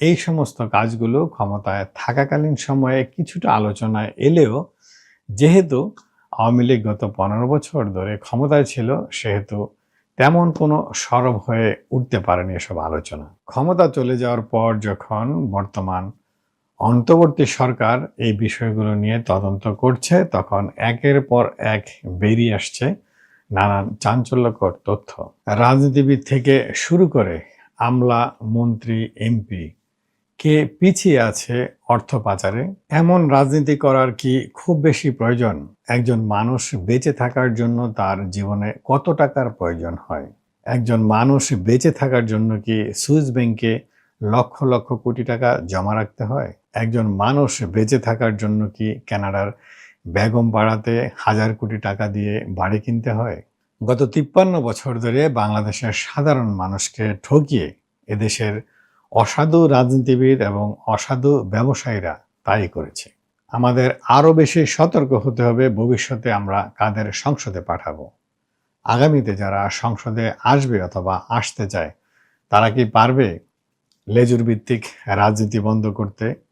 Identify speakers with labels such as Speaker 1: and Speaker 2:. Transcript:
Speaker 1: এই সমস্ত কাজগুলো ক্ষমতায় থাকাকালীন সময়ে কিছুটা আলোচনায় এলেও যেহেতু আওয়ামী লীগ গত পনেরো বছর ধরে ক্ষমতায় ছিল, সেহেতু তেমন কোনো সরব হয়ে উঠতে পারেনি এসব আলোচনা। ক্ষমতা চলে যাওয়ার পর যখন বর্তমান অন্তর্বর্তী সরকার এই বিষয়গুলো নিয়ে তদন্ত করছে, তখন একের পর এক বেরিয়ে আসছে নানান চাঞ্চল্যকর তথ্য। রাজনীতিবিদ থেকে শুরু করে আমলা মন্ত্রী, এমপি কে পিছিয়ে আছে অর্থ পাচারে, এমন রাজনীতি করার কি খুব বেশি প্রয়োজন? একজন মানুষ বেঁচে থাকার জন্য তার জীবনে কত টাকার প্রয়োজন হয়? একজন মানুষ বেঁচে থাকার জন্য কি সুইস ব্যাংকে লক্ষ লক্ষ কোটি টাকা জমা রাখতে হয়? একজন মানুষ বেঁচে থাকার জন্য কি কানাডার বেগম পাড়াতে হাজার কোটি টাকা দিয়ে বাড়ি কিনতে হয়? গত তিপ্পান্ন বছর ধরে বাংলাদেশের সাধারণ মানুষকে ঠকিয়ে এদেশের অসাধু রাজনীতিবিদ এবং অসাধু ব্যবসায়ীরা তাই করেছে। আমাদের আরও বেশি সতর্ক হতে হবে, ভবিষ্যতে আমরা কাদের সংসদে পাঠাবো। আগামীতে যারা সংসদে আসবে অথবা আসতে চায়, তারা কি পারবে লেজুর ভিত্তিক রাজনীতি বন্ধ করতে?